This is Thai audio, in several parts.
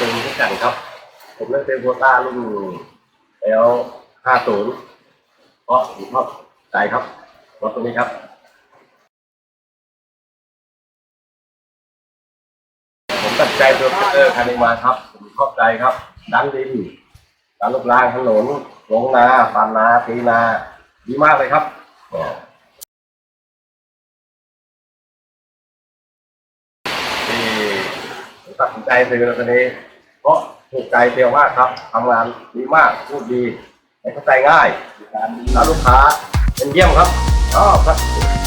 กันครับ ผมเล่นเป็นโควต้ารุ่นแล้วห้าศูนย์เพราะผมชอบใจครับรถตัวนี้ครับผมตัดใจตัวเตอร์คันนี้มาครับ ผมชอบใจครับดันดินดันลูกรางถนนลงนาปานนาตีนาดีมากเลยครับที่ผมตัดสินใจซื้อรถคันนี้ เพราะถูกใจเซลล์มากครับทำงานดีมากพูดดีเข้าใจง่ายแล้วลูกค้าเป็นเยี่ยมครับชอบครับ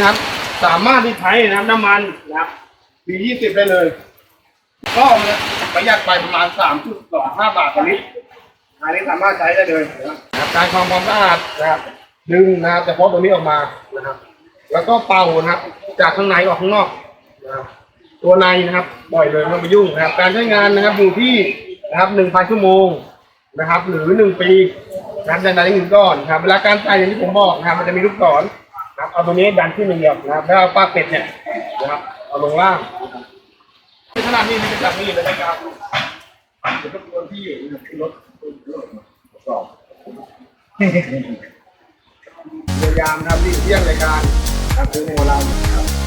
นะครับ สามารถที่ใช้นะครับน้ำมันนะครับปียี่สิบได้เลย ก็ประหยัดไปประมาณสามจุดสองห้าบาทต่อลิตรอันนี้สามารถใช้ได้เลยนะครับการทำความสะอาดนะครับดึงนะครับเฉพาะตรงนี้ออกมานะครับ แล้วก็เป่านะครับ จากข้างในออกข้างนอกนะครับตัวในนะครับปล่อยเลยไม่ต้องไปยุ่งนะครับ การใช้งานนะครับอยู่ที่นะครับหนึ่งพันชั่วโมงนะครับ หรือหนึ่งปีนะครับดันดันหนึ่งก้อนนะครับเวลาการใส่อย่างที่ผมบอกนะครับมันจะมีลูกศร ครับเอาตัวนี้ดันขึ้นอย่างเดียวนะครับแล้วเอาปากเป็ดเนี่ยนะครับเอาลงล่างขนาดนี้มันจะจับนี่เลยนะครับจะต้องโดนที่อยู่นรับขึ้นรถขึ้นรถสอบพยายามทำที่เที่ยงรายการทำคือในของเราครับ